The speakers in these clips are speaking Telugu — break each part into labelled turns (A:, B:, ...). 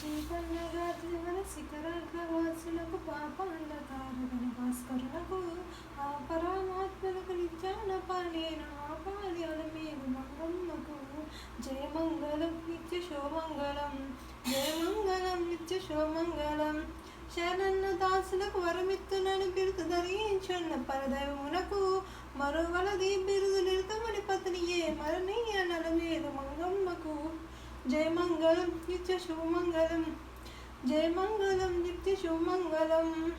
A: శ్రీపన్నగాత్రివన శిఖరాగ్రవాసులకు పాపాండ తారగణ భాస్కరులకు ఆ పరమాత్మలకు నిత్యాన పానేన అలమేలు మంగమ్మకు. జయమంగళం నిత్య శోమంగళం జయమంగళం నిత్య శోమంగళం. శరణన్న దాసులకు వరమిత్తునని బిరుదు ధరించున్న పరదైవమునకు మరువలది బిరుదు నిరుతమని పత్నియే మరణీయ నలమేలు మంగమ్మకు. జయమంగళం నిత్య శుభమంగళం. జయమంగళం నిత్య శుభమంగళం.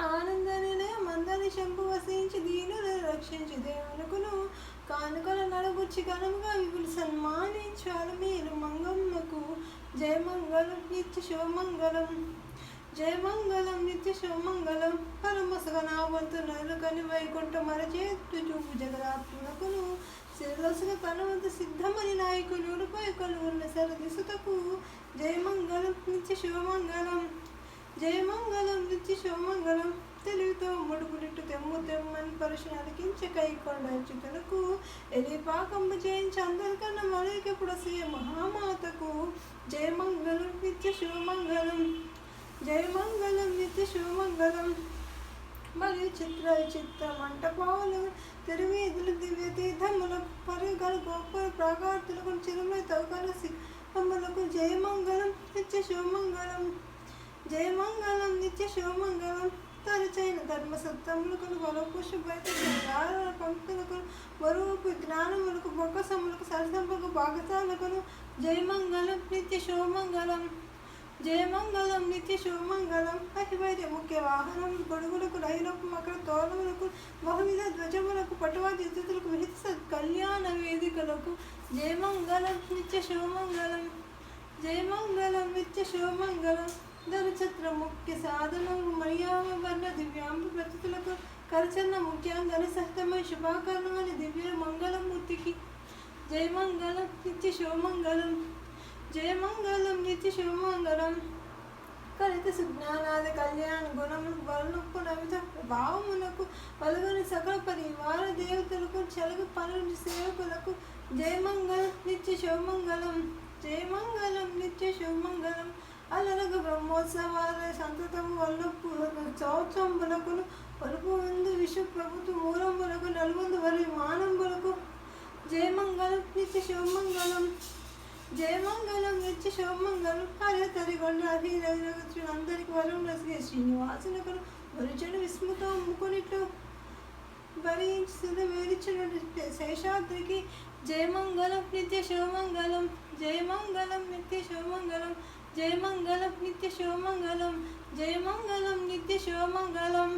A: ఆనంద నిలయం మందని శంభు వసించి దీనులు రక్షించి దేవునుకును కానుకల నడబుచ్చి ఘనముగా విపులు సన్మానించాలి మీరు మంగమ్మకు. జయమంగళం నిత్య శుభమంగళం. జయమంగళం నిత్య శుభమంగళం పరమసగనావంతు నలుకని వైకుంఠ మరచేట్టు చూపు జగదాత్మకును శిరలసుగా తనవంత సిద్ధమని నాయకులుపై ఉన్న సరదిసుతకు జయమంగళం నిత్య శివమంగళం జయమంగళం నిత్య శివమంగళం తెలివితో ముడుపులిట్టు తెమ్ము తెమ్మని పరుషుని అలికించ కైకొండ అచ్యుతులకు ఎలి పాకంబు చేయించి అందరికన్నా మరొకప్పుడు శ్రీ మహామాతకు జయమంగళం నిత్య శివమంగళం జయమంగళం నిత్య శివమంగళం. మరియు చిత్ర చిత్ర మంటపాలు తిరువేదులు దివ్య తీర్థములకు పరిగలు గోపుర ప్రాకార్తులకు చిరుమల తవకల శిఖములకు జయమంగళం నిత్య శివమంగళం. జయమంగళం నిత్య శివమంగళం. తరచైన ధర్మ సత్తములకు వలపుషు బయట పంక్తులకు వరువుకు జ్ఞానములకు బొక్కసములకు సరసంపకు భాగసాలకు జయమంగళం నిత్య శివమంగళం. జయమంగళం నిత్య శుభమంగళం అహివైద్య ముఖ్య వాహనం గొడుగులకు రైలుకు మకర తోలములకు బహువిధ ధ్వజములకు పటువాది అతిథులకు విహిత కళ్యాణ వేదికలకు. జయమంగళం నిత్య శుభమంగళం జయమంగళం నిత్య శుభమంగళం ధనఛత్ర ముఖ్య సాధనము మర్యామ వర్ణ దివ్యాంబ ప్రతితులకు. కరచన్న ముఖ్యాంగన సహితమై శుభాకరణమని దివ్య మంగళమూర్తికి. జయమంగళం నిత్య శుభమంగళం జయమంగళం నిత్య శివమంగళం కలిత సుజ్ఞానాది కళ్యాణ గుణము బలనొప్పు నవిత భావమునకు పలుగుని సకల పరివార దేవతలకు చలుగు పనులు సేవకులకు జయమంగళ నిత్య శుభమంగళం జయమంగళం నిత్య శివమంగళం అలనకు బ్రహ్మోత్సవాల సంతతము వల్లపు చౌచంబులకును పలుపు ముందు విశ్వ ప్రభుత్వ మూలంబులకు నలుగుందు వరి మానంబులకు జయమంగళం నిత్య శివమంగళం జయమంగళం నిత్య శుభమంగళం హరే తరిగొండ హరి అందరికి వరం రసిగే శ్రీనివాసునకు వరుచను విస్మృతం అమ్ముకునిట్లు భరించి వేరిచినట్టు శేషాద్రికి జయమంగళం నిత్య శివమంగళం జయమంగళం నిత్య శివమంగళం జయమంగళం నిత్య శివమంగళం జయమంగళం నిత్య శివమంగళం